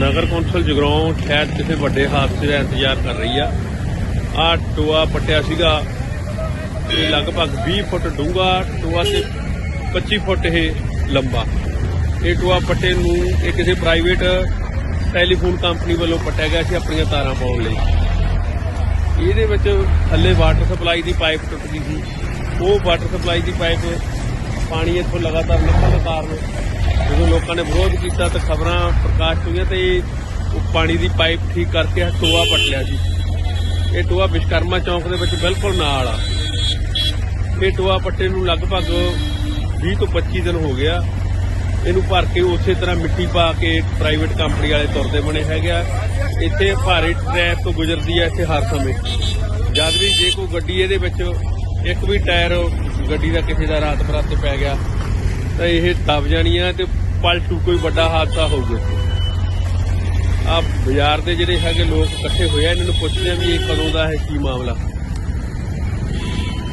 ਨਗਰ council Jagraon ਸ਼ਾਇਦ ਕਿਸੇ ਵੱਡੇ ਹਾਦਸੇ ਦਾ ਇੰਤਜ਼ਾਰ ਕਰ ਰਹੀ ਆ। ਆ ਟੋਆ ਪੱਟਿਆ ਸੀਗਾ ਇਹ ਲਗਭਗ 20 ਫੁੱਟ ਡੂੰਘਾ, ਟੋਆ ਤੇ 25 ਫੁੱਟ ਇਹ ਲੰਬਾ। ਇਹ ਟੋਆ ਪੱਟੇ ਨੂੰ ਇਹ ਕਿਸੇ ਪ੍ਰਾਈਵੇਟ ਟੈਲੀਫੋਨ ਕੰਪਨੀ ਵੱਲੋਂ ਪੱਟਿਆ ਗਿਆ ਸੀ ਆਪਣੀਆਂ ਤਾਰਾਂ ਪਾਉਣ ਲਈ। ਇਹਦੇ ਵਿੱਚ ਥੱਲੇ ਵਾਟਰ ਸਪਲਾਈ ਦੀ ਪਾਈਪ ਟੁੱਟ ਗਈ ਸੀ। ਉਹ ਵਾਟਰ ਸਪਲਾਈ ਦੀ ਪਾਈਪ ਪਾਣੀ ਇੱਥੋਂ ਲਗਾਤਾਰ ਨਿਕਲਣ ਕਾਰਨ ਜਦੋਂ ਲੋਕਾਂ ਨੇ ਵਿਰੋਧ ਕੀਤਾ ਤਾਂ ਖਬਰਾਂ ਪ੍ਰਕਾਸ਼ ਹੋਈਆਂ ਤੇ ਉਹ ਪਾਣੀ ਦੀ ਪਾਈਪ ਠੀਕ ਕਰਕੇ ਟੋਆ ਪੱਟ ਲਿਆ ਸੀ। ਇਹ ਟੋਆ ਵਿਸ਼ਕਰਮਾ ਚੌਂਕ ਦੇ ਵਿੱਚ ਬਿਲਕੁਲ ਨਾਲ ਆ। ਇਹ ਟੋਆ ਪੱਟੇ ਨੂੰ ਲਗਭਗ 20 ਤੋਂ 25 ਦਿਨ ਹੋ ਗਿਆ। ਇਹਨੂੰ ਭਰ ਕੇ ਉਸੇ ਤਰ੍ਹਾਂ ਮਿੱਟੀ ਪਾ ਕੇ ਪ੍ਰਾਈਵੇਟ ਕੰਪਨੀ ਵਾਲੇ ਤੁਰਦੇ ਬਣੇ ਹੈਗੇ ਆ। ਇੱਥੇ ਭਾਰੀ ਟ੍ਰੈਫਿਕ ਤੋਂ ਗੁਜ਼ਰਦੀ ਹੈ ਇੱਥੇ ਹਰ ਸਮੇਂ। ਜਦ ਵੀ ਜੇ ਕੋਈ ਗੱਡੀ ਇਹਦੇ ਵਿੱਚ, ਇੱਕ ਵੀ ਟਾਇਰ ਗੱਡੀ ਦਾ ਕਿਸੇ ਦਾ ਰਾਤ ਬਰਾਤੇ ਪੈ ਗਿਆ, ਤਾਂ ਇਹ ਦਬ ਜਾਣੀਆਂ ਤੇ ਪਲਟੂ ਕੋਈ ਵੱਡਾ ਹਾਦਸਾ ਹੋਊਗਾ ਆ ਬਾਜ਼ਾਰ ਦੇ ਜਿਹੜੇ ਹੈਗੇ ਲੋਕ ਇਕੱਠੇ ਹੋਏ ਆ ਇਹਨਾਂ ਨੂੰ ਪੁੱਛਦੇ ਆ ਵੀ ਇਹ ਕਦੋਂ ਦਾ ਹੈ ਕੀ ਮਾਮਲਾ?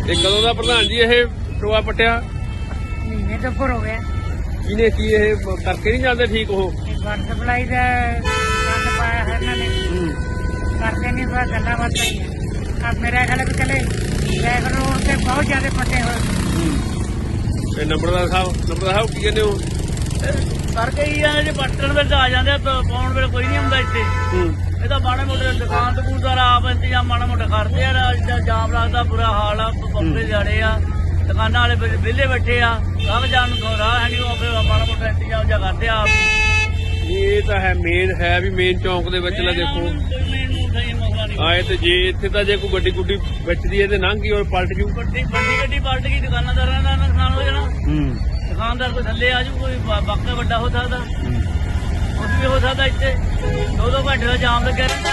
ਇਹ ਕਦੋਂ ਦਾ ਪ੍ਰਧਾਨ ਜੀ ਇਹ ਟੋਆ ਪਟਿਆ? ਮਹੀਨੇ ਤੋਂ ਉੱਪਰ ਹੋ ਗਿਆ। ਇਹਨੇ ਕੀ ਇਹ ਕਰਕੇ ਨਹੀਂ ਜਾਂਦੇ ਠੀਕ ਉਹ? ਵਾਟਰ ਸਪਲਾਈ ਦਾ ਗੰਦ ਪਾਇਆ ਹੈ ਇਹਨਾਂ ਨੇ। ਕਰਦੇ ਨਹੀਂ ਬਸ ਗੱਲਾਂ ਬਾਤਾਂ ਹੀ ਆ। ਮੇਰਾ ਖਿਆਲ ਵੀ ਚਲੇ ਰੈਗਰ ਰੋਡ ਤੇ ਬਹੁਤ ਜ਼ਿਆਦਾ ਪੱਟੇ ਹੋਏ। ਤੇ ਨੰਬਰਦਾਰ ਸਾਹਿਬ ਨੰਬਰਦਾਰ ਸਾਹਿਬ ਕੀ ਕਹਿੰਦੇ ਹੋ? ਕਰਕੇ ਹੀ ਆ ਜੇ ਜਾਂਦੇ ਆ, ਪ- ਪਾਉਣ ਵੇਲੇ ਕੋਈ ਨਹੀਂ ਹੁੰਦਾ ਇੱਥੇ। ਹੂੰ। ਇਹ ਤਾਂ ਮਾੜੇ ਮੋਟੇ ਦੁਕਾਨ ਦੁਕਾਨਦਾਰ ਆਪ ਇੰਤਜ਼ਾਮ ਮਾੜਾ ਮੋਟਾ ਕਰਦੇ ਆ ਨਾ, ਜਿੱਦਾਂ ਜਾਮ ਲੱਗਦਾ ਬੁਰਾ ਹਾਲ ਆ ਪੰਪੇ ਜੜੇ ਆ ਦੁਕਾਨਾਂ ਵਾਲੇ ਵਿ- ਵਿਹਲੇ ਬੈਠੇ ਆ ਰਾਹ ਜਾਣ ਨੂੰ ਰਾਹ ਹੈ ਨਹੀਂ ਉਹ ਆਪੇ ਮਾੜਾ ਮੋਟਾ ਇੰਤਜ਼ਾਮ ਜਿਹਾ ਕਰਦੇ ਆ ਆਪ। ਹੀ। ਇਹ ਤਾਂ ਹੈ ਮੇਨ ਹੈ ਵੀ ਮੇਨ ਚੌਂਕ ਦੇ ਵਿੱਚ ਲੈ ਦੇਖੋ। ਕੋਈ ਮੇਨ ਸਹੀ ਮਸਲਾ ਨਹੀਂ ਆਏ ਤੇ ਜੇ ਇੱਥੇ ਤਾਂ ਜੇ ਕੋਈ ਗੱਡੀ ਗੁੱਡੀ ਵਿੱਚ ਦੀ ਇਹਦੇ ਲੰਘ ਗਈ ਔਰ ਪਲਟ ਜੂ। ਵੱਡੀ ਵੱਡੀ ਗੱਡੀ ਪਲਟ ਗਈ ਦੁਕਾਨਦਾਰਾਂ ਦਾ ਨੁਕਸਾਨ ਹੋ ਜਾਣਾ। ਹੂੰ। ਦੁਕਾਨਦਾਰ ਕੋਈ ਥੱਲੇ ਆ ਜੂ ਕੋਈ ਵਾ- ਵਾਕਿਆ ਵੱਡਾ ਹੋ ਸਕਦਾ। ਕੁਝ ਵੀ ਹੋ ਸਕਦਾ ਇੱਥੇ। ਦੋ ਦੋ ਘੰਟੇ ਦਾ ਜਾਮ ਲੱਗਿਆ ਰਹਿੰਦਾ।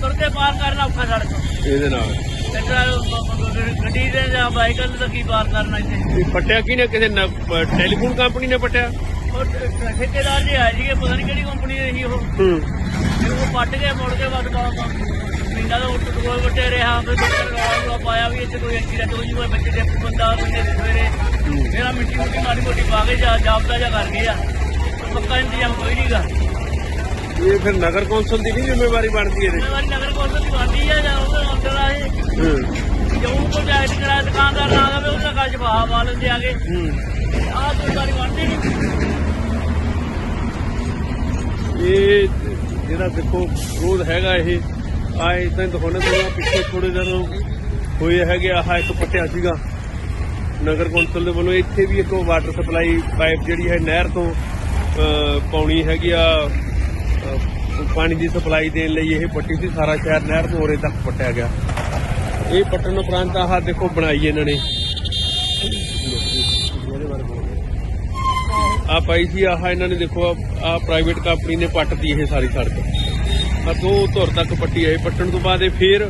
ਤੁਰ ਕੇ ਪਾਰ ਕਰਨਾ ਔਖਾ ਸੜਕ। ਇਹਦੇ ਨਾਲ। ਗੱਡੀ ਦੇ ਜਾਂ ਬਾਈਕ ਦਾ ਕੀ ਪਾਰ ਕਰਨਾ ਇੱਥੇ? ਪੱਟਿਆ ਕਿਹਨੇ? ਕਿਸੇ ਟੈਲੀਫੋਨ ਕੰਪਨੀ ਨੇ ਪੱਟਿਆ? ਉਹ ਠੇਕੇਦਾਰ ਜੀ ਆਏ ਸੀਗੇ ਪਤਾ ਨਹੀਂ ਕਿਹੜੀ ਕੰਪਨੀ ਦੇ ਸੀ ਉਹ। ਉਹ ਪੱਟ ਕੇ ਮੁੜ ਕੇ ਬਸ ਬਾਬਾ ਮਹੀਨਾ ਦਾ ਉੱਟ ਟਕੋਲ ਵੱਟੇ ਰਿਹਾ ਫਿਰ ਡਾਕਟਰ ਰੌਲਾ ਪਾਇਆ ਵੀ ਇੱਥੇ ਕੋਈ ਐਕਸੀਡੈਂਟ ਹੋ ਜੂਗਾ ਬੱਚੇ ਦੇ ਬੰਦਾ ਬੰਦੇ ਦੇ ਸਵੇਰੇ ਮੇਰਾ ਮਿੱਟੀ ਮੁੱਟੀ ਮਾੜੀ ਮੋਟੀ ਪਾ ਕੇ ਜਾ ਜਾਬਤਾ ਜਾ ਕਰ ਗਏ ਆ। ਪੱਕਾ ਇੰਤਜ਼ਾਮ ਕੋਈ ਨਹੀਂਗਾ ਇਹ ਫਿਰ ਨਗਰ ਕੌਂਸਲ ਦੀ ਨਹੀਂ ਜ਼ਿੰਮੇਵਾਰੀ ਬਣਦੀ ਇਹਦੇ ਜ਼ਿੰਮੇਵਾਰੀ ਨਗਰ ਕੌਂਸਲ ਦੀ ਬਣਦੀ ਆ ਜਾਂ ਉਹਦੇ ਅੰਦਰ ਆ ਇਹ? ਹੂੰ। ਜੋ ਕੋਈ ਜਾਇਜ਼ ਕਰਾ ਦੁਕਾਨਦਾਰ ਨਾ ਆਵੇ ਉਹਦਾ ਕੱਜ ਬਾਹ ਪਾ ਲੈਂਦੇ ਆਗੇ ਆਹ ਜ਼ਿੰਮੇਵਾਰੀ ਬਣਦੀ ਨਹੀਂ ਇਹ ਜਿਹੜਾ ਦੇਖੋ ਵਿਰੋਧ ਹੈਗਾ ਇਹ ਆ ਇਦਾਂ ਦਿਖਾਉਣੇ ਤੋਂ ਪਿੱਛੇ ਥੋੜੇ ਦਿਨ ਹੋਏ ਹੈਗੇ ਆਹ ਇੱਕ ਪੱਟਿਆ ਸੀਗਾ। ਨਗਰ ਕੌਂਸਲ ਦੇ ਵੱਲੋਂ ਇੱਥੇ ਵੀ ਇੱਕ ਵਾਟਰ ਸਪਲਾਈ ਪਾਈਪ ਜਿਹੜੀ ਹੈ ਨਹਿਰ ਤੋਂ ਪਾਉਣੀ ਹੈਗੀ ਆ। ਪਾਣੀ ਦੀ ਸਪਲਾਈ ਦੇਣ ਲਈ ਇਹ ਪੱਟੀ ਸੀ, ਸਾਰਾ ਸ਼ਹਿਰ ਨਹਿਰ ਤੋਂ ਉਰੇ ਤੱਕ ਪੱਟਿਆ ਗਿਆ। ਇਹ ਪੱਟਣ ਉਪਰੰਤ ਆਹ ਦੇਖੋ ਬਣਾਈ ਇਹਨਾਂ ਨੇ। ਆ ਪਾਈ ਸੀ, ਆਹ ਇਹਨਾਂ ਨੇ ਦੇਖੋ ਆ ਪ੍ਰਾਈਵੇਟ ਕੰਪਨੀ ਨੇ ਪੱਟਤੀ ਇਹ ਸਾਰੀ ਸੜਕ। ਆ ਦੋ ਧੁਰ ਤੱਕ ਪੱਟੀ ਆਏ ਪੱਟਣ ਤੋਂ ਬਾਅਦ ਇਹ ਫੇਰ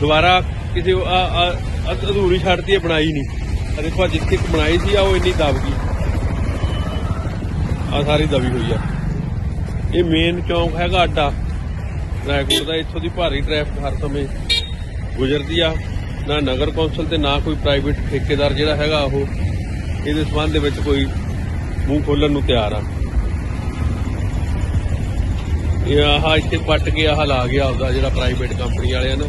ਦੁਬਾਰਾ ਕਿਸੇ ਅਧੂਰੀ ਛੱਡਤੀ ਹੈ ਬਣਾਈ ਨਹੀਂ। ਦੇਖੋ ਜਿੱਥੇ ਬਣਾਈ ਸੀ, ਆ ਉਹ ਇੰਨੀ ਦਬ ਗਈ। ਆ ਸਾਰੀ ਦਬੀ ਹੋਈ ਆ। ਇਹ ਮੇਨ ਚੌਂਕ ਹੈਗਾ ਅੱਡਾ ਰਾਏਕੋਟ ਦਾ ਇੱਥੋਂ ਦੀ ਭਾਰੀ ਟ੍ਰੈਫਿਕ ਹਰ ਸਮੇਂ ਗੁਜ਼ਰਦੀ ਆ। ਨਾ ਨਗਰ ਕੌਂਸਲ ਤੇ ਨਾ ਕੋਈ ਪ੍ਰਾਈਵੇਟ ਠੇਕੇਦਾਰ ਜਿਹੜਾ ਹੈਗਾ ਉਹ। ਇਹਦੇ ਸਬੰਧ ਦੇ ਵਿੱਚ ਕੋਈ ਮੂੰਹ ਖੋਲਣ ਨੂੰ ਤਿਆਰ ਆ। ਇਹ ਆਹ ਇੱਥੇ ਪੱਟ ਕੇ ਆਹ ਲਾ ਗਿਆ ਆਪਦਾ ਜਿਹੜਾ ਪ੍ਰਾਈਵੇਟ ਕੰਪਨੀ ਵਾਲਿਆਂ ਨੇ।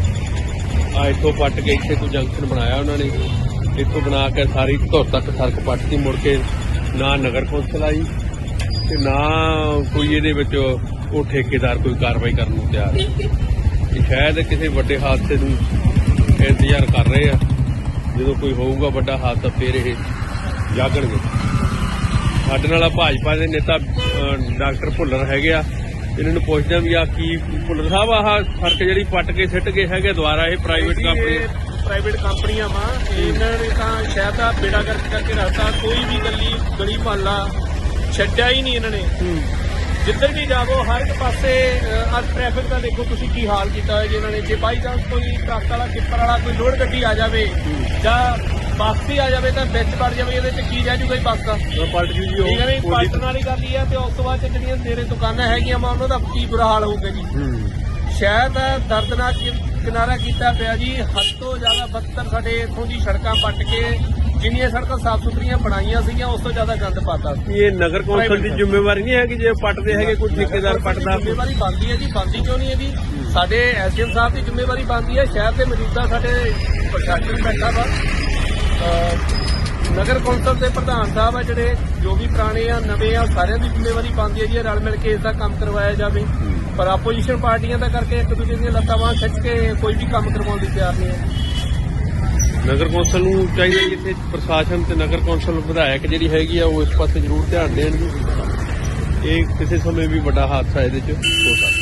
ਆ ਇੱਥੋਂ ਪੱਟ ਕੇ ਇੱਥੇ ਕੋਈ ਜੰਕਸ਼ਨ ਬਣਾਇਆ ਉਹਨਾਂ ਨੇ। ਇੱਥੋਂ ਬਣਾ ਕੇ ਸਾਰੀ ਧੁਰ ਤੱਕ ਸੜਕ ਪੱਟਤੀ, ਮੁੜ ਕੇ ਨਾ ਨਗਰ ਕੌਂਸਲ ਆਈ ਤੇ ਨਾ ਕੋਈ ਇਹਦੇ ਵਿੱਚ ਉਹ ਠੇਕੇਦਾਰ ਕੋਈ ਕਾਰਵਾਈ ਕਰਨ ਨੂੰ ਤਿਆਰ। ਹੈ ਸ਼ਾਇਦ ਕਿਸੇ ਵੱਡੇ ਹਾਦਸੇ ਨੂੰ ਇੰਤਜ਼ਾਰ ਕਰ ਰਹੇ ਆ। ਜਦੋਂ ਕੋਈ ਹੋਊਗਾ ਵੱਡਾ ਹਾਦਸਾ, ਫੇਰ ਇਹ ਜਾਗਣਗੇ। ਸਾਡੇ ਨਾਲ ਭਾਜਪਾ ਦੇ ਨੇਤਾ ਡਾਕਟਰ ਭੁੱਲਰ ਹੈਗੇ ਆ। ਇਹਨਾਂ ਨੂੰ ਪੁੱਛਦੇ ਆ ਵੀ ਆ ਕੀ ਭੁੱਲਰ ਸਾਹਿਬ ਆਹ ਸੜਕ ਜਿਹੜੀ ਪੱਟ ਕੇ ਸਿੱਟ ਗਏ ਹੈਗੇ ਦੁਆਰਾ ਇਹ ਪ੍ਰਾਈਵੇਟ ਕੰਪਨੀ ਪ੍ਰਾਈਵੇਟ ਕੰਪਨੀਆਂ ਵਾ ਇਹਨਾਂ ਨੇ ਤਾਂ ਸ਼ਾਇਦ ਆ ਬੇੜਾ ਕਰਕੇ ਕਰਕੇ ਰੱਖਤਾ ਕੋਈ ਵੀ ਗਲੀ ਗਲੀ ਮਹੱਲਾ ਛੱਡਿਆ ਹੀ ਨਹੀਂ ਇਹਨਾਂ ਨੇ। ਜਿੱਧਰ ਵੀ ਜਾਵੋ ਹਰ ਇੱਕ ਪਾਸੇ ਅੱਜ ਟ੍ਰੈਫਿਕ ਦਾ ਦੇਖੋ ਤੁਸੀਂ ਕੀ ਹਾਲ ਕੀਤਾ ਹੋਇਆ ਜੀ ਇਹਨਾਂ ਨੇ। ਜੇ ਬਾਈ ਚਾਂਸ ਕੋਈ ਟਰੱਕ ਵਾਲਾ ਟਿੱਪਰ ਵਾਲਾ ਕੋਈ ਲੋਡ ਗੱਡੀ ਆ ਜਾਵੇ ਜਾਂ ਬੱਸ ਵੀ ਆ ਜਾਵੇ ਤਾਂ ਵਿੱਚ ਵੜ ਜਾਵੇ ਇਹਦੇ ਚ ਕੀ ਰਹਿ ਜੂਗਾ ਜੀ ਬੱਸ? ਦਾ ਪਲਟ ਜੂ ਜੀ ਠੀਕ ਹੈ ਨਹੀਂ ਪਲਟਣ ਵਾਲੀ ਗੱਲ ਹੀ ਆ ਤੇ ਉਸ ਤੋਂ ਬਾਅਦ 'ਚ ਜਿਹੜੀਆਂ ਨੇੜੇ ਦੁਕਾਨਾਂ ਹੈਗੀਆਂ ਵਾ ਉਹਨਾਂ ਦਾ ਕੀ ਬੁਰਾ ਹਾਲ ਹੋਊਗਾ ਜੀ? ਹੂੰ। ਸ਼ਾਇਦ ਦਰਦਨਾਕ ਕਿਨਾਰਾ ਕੀਤਾ ਪਿਆ ਜੀ ਹੱਦ ਤੋਂ ਜ਼ਿਆਦਾ ਬੱਤਰ ਸਾਡੇ ਇੱਥੋਂ ਦੀ ਸੜਕਾਂ ਪੱਟ ਕੇ ਜਿੰਨੀਆਂ ਸੜਕਾਂ ਸਾਫ਼ ਸੁਥਰੀਆਂ ਬਣਾਈਆਂ ਸੀਗੀਆਂ ਉਸ ਤੋਂ ਜ਼ਿਆਦਾ ਗੰਦ ਪਾਤਾ। ਇਹ ਨਗਰ ਕੌਂਸਲ ਦੀ ਜ਼ਿੰਮੇਵਾਰੀ ਨਹੀਂ ਹੈ ਕਿ ਜੇ ਪੱਟਦੇ ਹੈਗੇ ਕੋਈ ਠੇਕੇਦਾਰ ਪੱਟਦਾ? ਜ਼ਿੰਮੇਵਾਰੀ ਬਣਦੀ ਹੈ ਜੀ ਬਣਦੀ ਕਿਉਂ ਨਹੀਂ ਹੈਗੀ? ਸਾਡੇ ਐਸਡੀਐਮ ਸਾਹਿਬ ਦੀ ਜ਼ਿੰਮੇਵਾਰੀ ਬਣਦੀ ਹੈ ਸ਼ਹਿਰ ਦੇ ਮੌਜੂਦਾ ਸਾਡੇ ਪ੍ਰਸ਼ਾਸਨ ਬੈਠਾ ਵਾ। ਨਗਰ ਕੌਂਸਲ ਦੇ ਪ੍ਰਧਾਨ ਸਾਹਿਬ ਆ ਜਿਹੜੇ ਜੋ ਵੀ ਪੁਰਾਣੇ ਆ ਨਵੇਂ ਆ ਸਾਰਿਆਂ ਦੀ ਜ਼ਿੰਮੇਵਾਰੀ ਬਣਦੀ ਹੈ ਜੀ ਰਲ ਮਿਲ ਕੇ ਇਸ ਦਾ ਕੰਮ ਕਰਵਾਇਆ ਜਾਵੇ। ਪਰ ਆਪੋਜੀਸ਼ਨ ਪਾਰਟੀਆਂ ਦਾ ਕਰਕੇ ਇੱਕ ਦੂਜੇ ਦੀਆਂ ਲੱਤਾਂ ਬਾਹਾਂ ਖਿੱਚ ਕੇ ਕੋਈ ਵੀ ਕੰਮ ਕਰਵਾਉਣ ਦੀ ਤਿਆਰ ਨਹੀਂ ਹੈ। ਨਗਰ ਕੌਂਸਲ ਨੂੰ ਚਾਹੀਦਾ ਕਿ ਇੱਥੇ ਪ੍ਰਸ਼ਾਸਨ ਤੇ ਨਗਰ ਕੌਂਸਲ ਵਿਧਾਇਕ ਜਿਹੜੀ ਹੈਗੀ ਆ ਉਹ ਇਸ ਪਾਸੇ ਜ਼ਰੂਰ ਧਿਆਨ ਦੇਣ ਇਹ ਕਿਸੇ ਸਮੇਂ ਵੀ ਵੱਡਾ ਹਾਦਸਾ ਇਹਦੇ 'ਚ ਹੋ ਸਕਦਾ।